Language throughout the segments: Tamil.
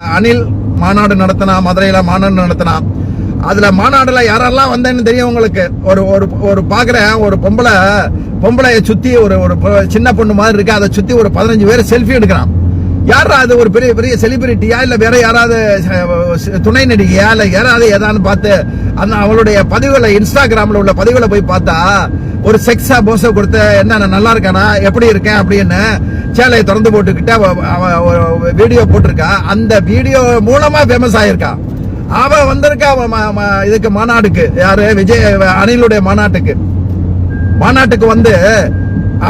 அனில் மாநாடு நடத்தினா மதுரையில மாநாடு நடத்தினா அதுல மாநாடுல யாரெல்லாம் வந்தேன்னு தெரியும் உங்களுக்கு? ஒரு ஒரு ஒரு பாக்குற ஒரு பொம்பளை பொம்பளைய சுத்தி ஒரு ஒரு பொ- சின்ன பொண்ணு மாதிரி இருக்கு. அதை சுத்தி ஒரு பதினஞ்சு பேர் செல்ஃபி எடுக்கிறான். யாரா அது? ஒரு பெரிய பெரிய செலிபிரிட்டியா இல்ல வேற யாராவது துணை நடிகையா? இல்ல யாராவது ஏதான்னு பார்த்து அந்த அவளுடைய பதிவுகளை இன்ஸ்டாகிராம்ல உள்ள பதிவுகளை போய் பார்த்தா ஒரு செக்ஸா போஸ கொடுத்து என்ன நான் நல்லா இருக்கானா எப்படி இருக்கேன் அப்படின்னு சேலையை திறந்து போட்டுக்கிட்டு அவன் வீடியோ போட்டிருக்கா. அந்த வீடியோ மூலமா ஃபேமஸ் ஆயிருக்கா. அவ வந்திருக்கா இதுக்கு மாநாடுக்கு. யாரு? விஜய் அனிலுடைய மாநாட்டுக்கு. மாநாட்டுக்கு வந்து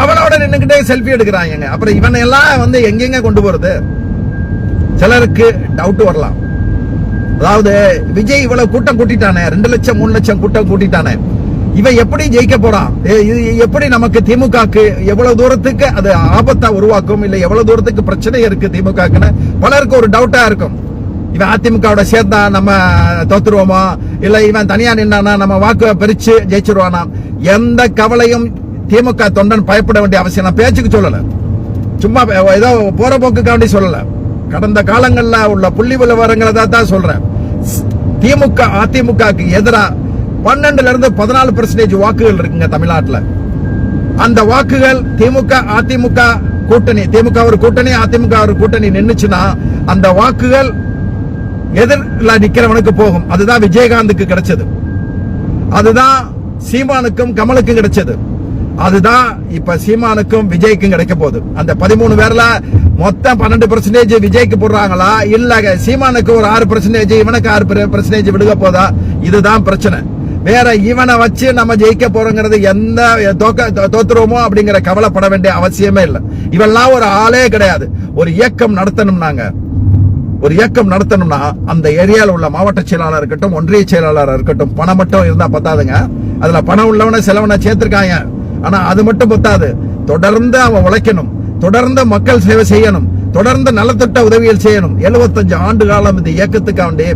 அவனோட நின்றுக்கிட்டே செல்ஃபி எடுக்கிறாங்க அப்புறம் இவனை எல்லாம் வந்து எங்கெங்க கொண்டு போறது? சிலருக்கு டவுட் வரலாம். அதாவது விஜய் இவ்வளவு கூட்டம் கூட்டிட்டானே. ரெண்டு லட்சம் மூணு லட்சம் கூட்டம் கூட்டிட்டானே. இவன் எப்படி ஜெயிக்க போறான்? எப்படி நமக்கு திமுகக்கு எவ்வளவு தூரத்துக்கு அது ஆபத்தா உருவாக்கும்? இல்ல எவ்வளவு தூரத்துக்கு பிரச்சனை இருக்கு திமுகக்குன்னு? பலருக்கு ஒரு டவுட்டா இருக்கும். இவன் அதிமுகவோட சேர்ந்தா நம்ம தோத்துருவோமா? இல்ல இவன் தனியா நின்னானா நம்ம வாக்கு பிரிச்சு ஜெயிச்சிருவானா? எந்த கவலையும் திமுக தொண்டன் பயப்பட வேண்டிய அவசியம். நான் பேச்சுக்கு சொல்லல. சும்மா ஏதோ போற போக்குக்காண்டி சொல்லல. கடந்த காலங்கள்ல உள்ள புள்ளி விவரங்களை தான் தான் சொல்றேன். திமுக அதிமுகக்கு எதிராக பன்னெண்டுல இருந்து பதினாலு பெர்சன்டேஜ் வாக்குகள் இருக்குங்க தமிழ்நாட்டில். அந்த வாக்குகள் திமுக அதிமுக கூட்டணி திமுக ஒரு கூட்டணி அதிமுக ஒரு கூட்டணி நின்றுச்சுன்னா அந்த வாக்குகள் எதிரில் நிக்கிறவனுக்கு போகும். அதுதான் விஜயகாந்துக்கு கிடைச்சது. அதுதான் சீமானுக்கும் கமலுக்கும் கிடைச்சது. அதுதான் இப்ப சீமானுக்கும் விஜய்க்கும் கிடைக்க போகுது. அந்த பதிமூணு பேர்ல மொத்தம் பன்னெண்டு பெர்சன்டேஜ் விஜய்க்கு போடுறாங்களா? இல்ல சீமானுக்கு ஒரு ஆறு பெர்சன்டேஜ் இவனுக்கு ஆறு பெர்சன்டேஜ் விடுக போதா? இதுதான் பிரச்சனை. வேற இவனை வச்சு நம்ம ஜெயிக்க போறோங்கிறது எந்த தோக்க தோ- தோத்துருவோமோ அப்படிங்கிற கவலைப்பட வேண்டிய அவசியமே இல்லை. இவெல்லாம் ஒரு ஆளே கிடையாது. ஒரு இயக்கம் நடத்தணும் நாங்க ஒரு இயக்கம் நடத்தணும்னா அந்த ஏரியாவில் உள்ள மாவட்ட செயலாளர் இருக்கட்டும் ஒன்றிய செயலாளர் இருக்கட்டும் பணம் மட்டும் இருந்தா பத்தாதுங்க. அதுல பணம் உள்ளவன செலவனை சேர்த்திருக்காங்க. ஆனா அது மட்டும் பத்தாது. தொடர்ந்து அவன் உழைக்கணும். தொடர்ந்து மக்கள் சேவை செய்யணும். தொடர்ந்து நலத்திட்ட உதவிகள் செய்யணும். 75 ஆண்டு காலம் இந்த இயக்கத்துக்காண்டி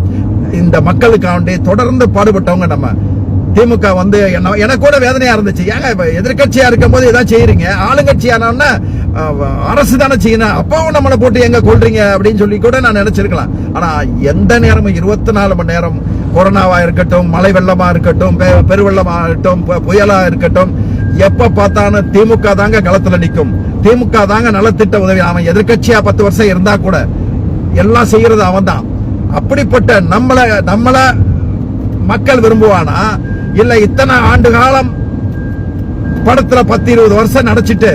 இந்த மக்களுக்காண்டி தொடர்ந்து பாடுபட்டவங்க நம்ம. திமுக வந்து என்ன எனக்கு கூட வேதனையா இருந்துச்சு. ஏங்க இப்ப எதிர்கட்சியா இருக்கும் போது ஏதாவது செய்யறீங்க ஆளுங்கட்சியானோன்னா அரசு தானே செய்யணும் அப்பாவும் நம்மளை போட்டு எங்க கொள்றீங்க அப்படின்னு சொல்லி கூட நான் நினைச்சிருக்கலாம். ஆனா எந்த நேரமும் இருபத்தி நாலு மணி நேரம் கொரோனாவா இருக்கட்டும் மழை வெள்ளமா இருக்கட்டும் பெ- பெருவெள்ளமா இருக்கட்டும் புயலா இருக்கட்டும் எப்ப பார்த்தாலும் திமுக தாங்க களத்துல நிற்கும் திமுக தாங்க நலத்திட்ட உதவி. அவன் எதிர்கட்சியா பத்து வருஷம் இருந்தா கூட எல்லாம் செய்யறது அவன் தான் அப்படிப்பட்ட நம்மள நம்மள மக்கள் விரும்புவானா? இல்ல இத்தனை ஆண்டு காலம் படத்துல பத்து இருபது வருஷம் நடிச்சிட்டு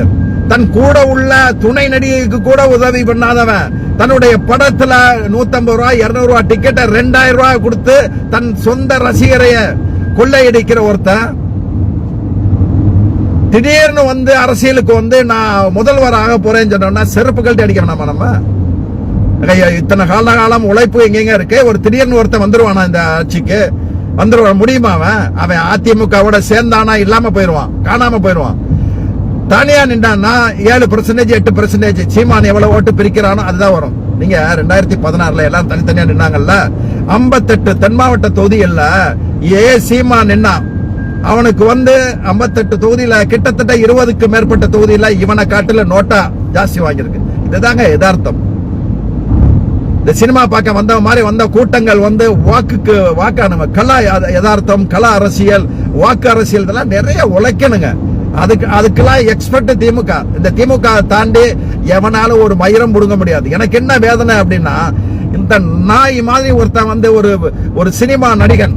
தன் கூட உள்ள துணை நடிகைக்கு கூட உதவி பண்ணாதவன் தன்னுடைய படத்துல 150 ரூபாய் 200 ரூபாய் டிக்கெட்டை ரெண்டாயிரம் ரூபாய் கொடுத்து தன் சொந்த ரசிகரைய கொள்ளையடிக்கிற ஒருத்தன் திடீர்னு வந்து அரசியலுக்கு வந்து நான் முதல்வர் ஆக போறேன்னு சொன்னோம்னா செருப்பு கழட்டி அடிக்க நம்ம? ஐயா, இத்தனை கால காலம் உழைப்பு எங்கெங்க இருக்கு? ஒரு திடீர்னு ஒருத்தன் வந்துருவானா இந்த ஆட்சிக்கு? வந்துருவான் முடியுமா அவன்? அவன் அதிமுகவோட சேர்ந்தானா இல்லாம போயிருவான் காணாம போயிருவான். தனியா நின்றான்னா ஏழு பர்சன்டேஜ் எட்டு பர்சன்டேஜ் சீமான் எவ்வளவு ஓட்டு பிரிக்கிறானோ அதுதான் வரும். நீங்க ரெண்டாயிரத்தி பதினாறுல எல்லாம் தனித்தனியா நின்னாங்கல்ல? ஐம்பத்தெட்டு தென் மாவட்ட தொகுதிகள்ல ஏ சீமான் நின்னான் அவனுக்கு வந்து 58 தொகுதியில கிட்டத்தட்ட இருபதுக்கு மேற்பட்ட தொகுதியில இவனை காட்டுல நோட்டா ஜாஸ்தி வாங்கியிருக்கு. இதுதாங்க யதார்த்தம். இந்த சினிமா பார்க்க வந்த மாதிரி வந்த கூட்டங்கள் வந்து வாக்குக்கு வாக்கானுங்க கலா யதார்த்தம் கலா அரசியல் வாக்கு அரசியல் இதெல்லாம் நிறைய உழைக்கணுங்க. அதுக்கு அதுக்கெல்லாம் எக்ஸ்பர்ட் திமுக. இந்த திமுக தாண்டி எவனாலும் ஒரு மயிரம் புடுங்க முடியாது. எனக்கு என்ன வேதனை அப்படின்னா இந்த நாய் மாதிரி ஒருத்தன் வந்து ஒரு ஒரு சினிமா நடிகன்.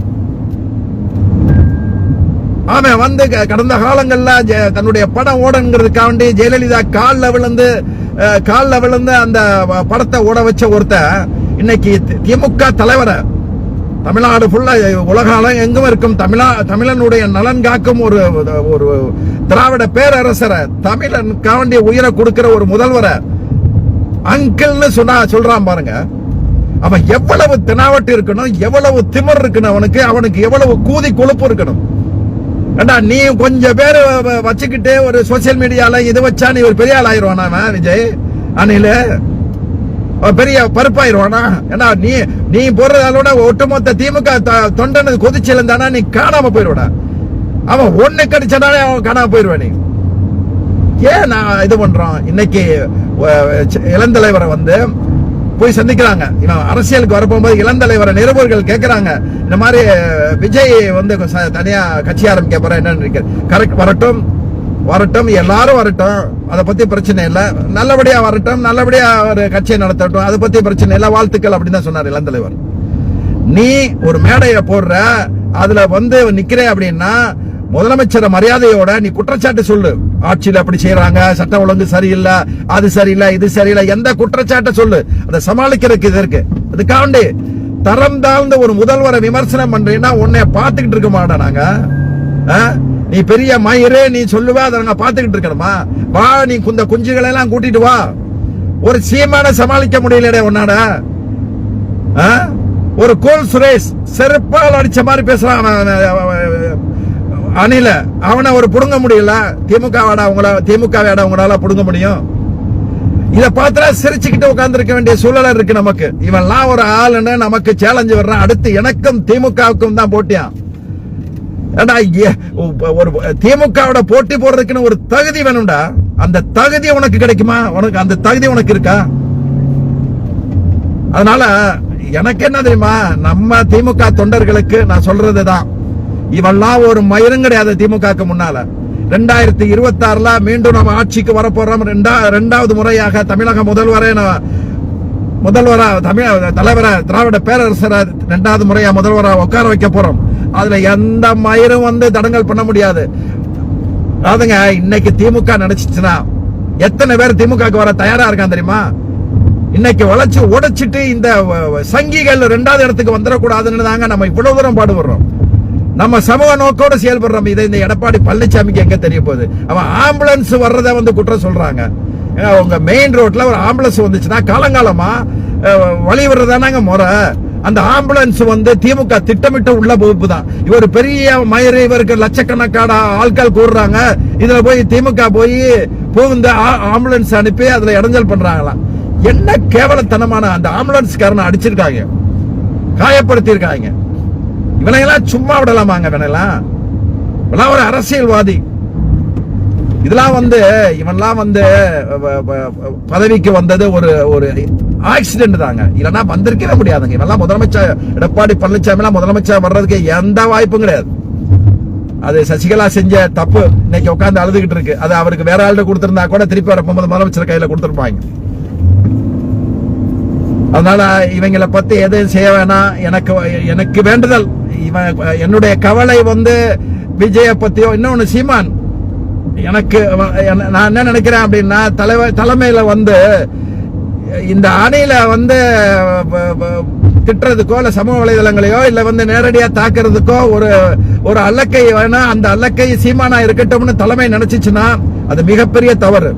அவன் வந்து க- கடந்த காலங்கள்ல தன்னுடைய படம் ஓடணுங்கிறதுக்காண்டி ஜெயலலிதா காலில் விழுந்து காலில் விழுந்து அந்த படத்தை ஓட வச்ச ஒருத்தன் இன்னைக்கு திமுக தலைவரை தமிழ்நாடு ஃபுல்லா உலகாலம் எங்கும் இருக்கும் தமிழா தமிழனுடைய நலன் காக்கும் ஒரு ஒரு திராவிட பேரரசரை தமிழன் காண்டி உயிரை கொடுக்கிற ஒரு முதல்வரை அங்கிள்னு சொன்னா சொல்றான் பாருங்க. அவன் எவ்வளவு தினாவட்டு இருக்கணும் எவ்வளவு திமர் இருக்கணும் அவனுக்கு அவனுக்கு எவ்வளவு கூதி கொழுப்பு இருக்கணும். ஏண்டா நீ கொஞ்சம் பேர் வச்சுக்கிட்டு ஒரு சோசியல் மீடியால இது வச்சா நீ ஒரு பெரிய ஆள் ஆயிடுவானா அவன் விஜய்? அணில? பெரிய பருப்பாயிருவானா? ஏன்னா நீ நீ போடுறதாலோட ஒட்டுமொத்த திமுக தொண்டனது கொதிச்சு இருந்தானா நீ காணாம போயிருவடா. அவன் ஒண்ணு கடிச்சனாலே அவன் காணாம போயிருவான் நீ. ஏன் நான் இது பண்றோம்? இன்னைக்கு இளந்தலைவரை வந்து போய் சந்திக்கிறாங்க. இவன் அரசியலுக்கு வரப்போகும்போது இளந்தலைவரை நிருபர்கள் கேட்கிறாங்க இந்த மாதிரி விஜய் வந்து ச- தனியா கட்சி ஆரம்பிக்க போற என்னன்னு கரெக்ட் வரட்டும் வரட்டும் எல்லாரும் வரட்டும். அதை பத்தி பிரச்சனை இல்லை. நல்லபடியா வரட்டும் நல்லபடியா ஒரு கட்சியை நடத்தட்டும். அதை பத்தி பிரச்சனை இல்லை. வாழ்த்துக்கள் அப்படின்னு தான் சொன்னார் இளந்தலைவர் நீ ஒரு மேடையை போடுற அதுல வந்து நிக்கிறேன் அப்படின்னா முதலமைச்சர் மரியாதையோட நீ குற்றச்சாட்டு சொல்லு. ஆட்சியில் அப்படி செய்யறாங்க சட்டம் ஒழுங்கு சரியில்லை அது சரியில்லை இது சரியில்லை எந்த குற்றச்சாட்டை சொல்லு. அதை சமாளிக்கிறதுக்கு இது இருக்கு. அதுக்காண்டி தரம் தாழ்ந்த ஒரு முதல்வரை விமர்சனம் பண்றீங்கன்னா உன்னை பார்த்துக்கிட்டு இருக்க மாட்டோம் நாங்க. ஆ? நீ பெரிய மயிரே நீ சொல்லுவ அதை நாங்க பார்த்துக்கிட்டு இருக்கணுமா? வா நீ இந்த குஞ்சுகளை எல்லாம் கூட்டிட்டு வா. ஒரு சீமான சமாளிக்க முடியலடே உன்னாட ஆ? ஒரு கோல் சுரேஷ் செருப்பால் அடிச்ச மாதிரி பேசுறான் அவன், அணில அவனை அவர் புடுங்க முடியல. திமுக வாடா உங்கள திமுக வேடா புடுங்க முடியும். இதை பார்த்தா சிரிச்சுக்கிட்டு உட்கார்ந்திருக்க வேண்டிய சூழல இருக்கு நமக்கு. இவன்லாம் ஒரு ஆளுன்னு நமக்கு சேலஞ்சு வர்றான் அடுத்து எனக்கும் திமுகவுக்கும் தான் போட்டியான் ஏண்டா, ஒரு திமுகவோட போட்டி போடுறதுக்குன்னு ஒரு தகுதி வேணும்டா. அந்த தகுதி உனக்கு கிடைக்குமா? உனக்கு அந்த தகுதி உனக்கு இருக்கா? அதனால எனக்கு என்ன தெரியுமா? நம்ம திமுக தொண்டர்களுக்கு நான் சொல்றதுதான். இவெல்லாம் ஒரு மயிரும் கிடையாது திமுகக்கு முன்னால. ரெண்டாயிரத்தி இருபத்தி ஆறுல மீண்டும் நம்ம ஆட்சிக்கு வரப்போறோம். ரெண்டா ரெண்டாவது முறையாக தமிழக முதல்வரை முதல்வரா தமிழ தலைவரா திராவிட பேரரசரா ரெண்டாவது முறையா முதல்வரா உட்கார வைக்க போறோம். அதுல எந்த மயிரும் வந்து தடங்கல் பண்ண முடியாது. அதுங்க இன்னைக்கு திமுக நினைச்சிச்சுன்னா எத்தனை பேர் திமுக வர தயாரா இருக்கான் தெரியுமா? இன்னைக்கு உழைச்சு உடைச்சிட்டு இந்த வ- சங்கிகள் ரெண்டாவது இடத்துக்கு வந்துடக்கூடாதுன்னு தாங்க நம்ம இவ்வளவு தூரம் பாடுபடுறோம். நம்ம சமூக நோக்கோடு செயல்படுறோம் இதை இந்த எடப்பாடி பழனிசாமிக்கு எங்க தெரிய போகுது? அவன் ஆம்புலன்ஸ் வர்றதை வந்து குற்றம் சொல்றாங்க. உங்க மெயின் ரோட்ல ஒரு ஆம்புலன்ஸ் வந்துச்சுன்னா காலங்காலமா வழி விடுறதானாங்க முறை. அந்த ஆம்புலன்ஸ் வந்து திமுக திட்டமிட்ட உள்ள வகுப்பு தான் இவர் பெரிய மயிறு இவருக்கு லட்சக்கணக்கான ஆட்கள் கூடுறாங்க. இதுல போய் திமுக போய் புகுந்த ஆ- ஆம்புலன்ஸ் அனுப்பி அதுல இடைஞ்சல் பண்றாங்களாம். என்ன கேவலத்தனமான அந்த ஆம்புலன்ஸ்காரனை அடிச்சிருக்காங்க. காயப்படுத்தி இருக்காங்க இவனையெல்லாம் சும்மா விடலாமாங்க இவனெல்லாம்? இவெல்லாம் ஒரு அரசியல்வாதி. இதெல்லாம் வந்து இவன்லாம் வந்து வ- வ- பதவிக்கு வந்தது ஒரு ஒரு ஆக்சிடென்ட் தாங்க. இல்லைன்னா வந்திருக்கவே முடியாதுங்க. இவெல்லாம் முதலமைச்சர் எடப்பாடி பழனிசாமிலாம் முதலமைச்சர் வர்றதுக்கு எந்த வாய்ப்பும் கிடையாது. அது சசிகலா செஞ்ச தப்பு இன்னைக்கு உட்காந்து அழுதுகிட்டு இருக்கு. அது அவருக்கு வேற ஆள்கிட்ட கொடுத்திருந்தா கூட திருப்பி வரப்போது முதலமைச்சர் கையில கொடுத்துருப்பாங்க. அதனால இவங்களை பத்தி எதுவும் செய்ய வேணாம். எனக்கு எனக்கு வேண்டுதல். இவன் என்னுடைய கவலை வந்து விஜய பத்தியோ இன்னொன்னு சீமான். எனக்கு நான் என்ன நினைக்கிறேன் அப்படின்னா தலைவர் தலைமையில வந்து இந்த அணியில வந்து திட்டுறதுக்கோ இல்ல சமூக வலைதளங்களையோ இல்ல வந்து நேரடியா தாக்குறதுக்கோ ஒரு ஒரு அல்லக்கை வேணா அந்த அல்லக்கை சீமானா இருக்கட்டும்னு தலைமை நினைச்சிச்சுன்னா அது மிகப்பெரிய தவறு.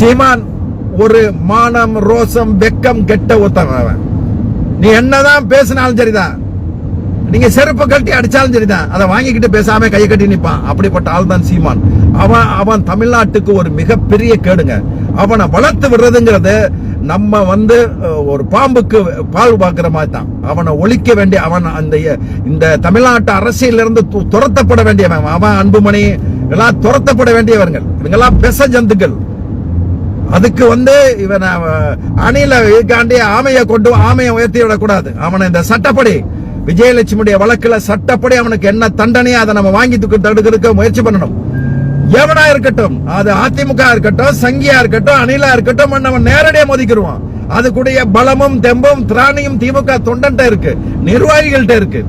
சீமான் ஒரு மானம் ரோசம் வெக்கம் கெட்ட ஒருத்தன் அவன். நீ என்னதான் பேசினாலும் சரிதான். நீங்க செருப்பு கட்டி அடிச்சாலும் சரிதான். அதை வாங்கிக்கிட்டு பேசாம கை கட்டி நிப்பான். அப்படிப்பட்ட ஆள் தான் சீமான். அவன் அவன் தமிழ்நாட்டுக்கு ஒரு மிகப்பெரிய கேடுங்க. அவனை வளர்த்து விடுறதுங்கிறது நம்ம வந்து ஒரு பாம்புக்கு பால் பார்க்கிற மாதிரி தான் அவனை ஒழிக்க வேண்டிய அவன் அந்த இந்த தமிழ்நாட்டு அரசியலிருந்து இருந்து து- துரத்தப்பட வேண்டியவன். அவன் அன்புமணி எல்லாம் துரத்தப்பட வேண்டியவர்கள் இவங்கெல்லாம் பெச ஜந்துக்கள் அதுக்கு வந்து இவன் அணில இருக்காண்டி ஆமையை கொண்டு ஆமையை உயர்த்தி விடக்கூடாது. அவனை இந்த சட்டப்படி விஜயலட்சுமியுடைய வழக்குல சட்டப்படி அவனுக்கு என்ன தண்டனையோ அதை நம்ம வாங்கி தூக்கு தடுக்கிறதுக்கு முயற்சி பண்ணணும். எவனா இருக்கட்டும் அது அதிமுக இருக்கட்டும் சங்கியா இருக்கட்டும் அணிலா இருக்கட்டும் நம்ம நேரடியா மோதிக்கிருவான். அதுக்குடைய பலமும் தெம்பும் திராணியும் திமுக தொண்டன்ட்ட இருக்கு. நிர்வாகிகள்கிட்ட இருக்கு.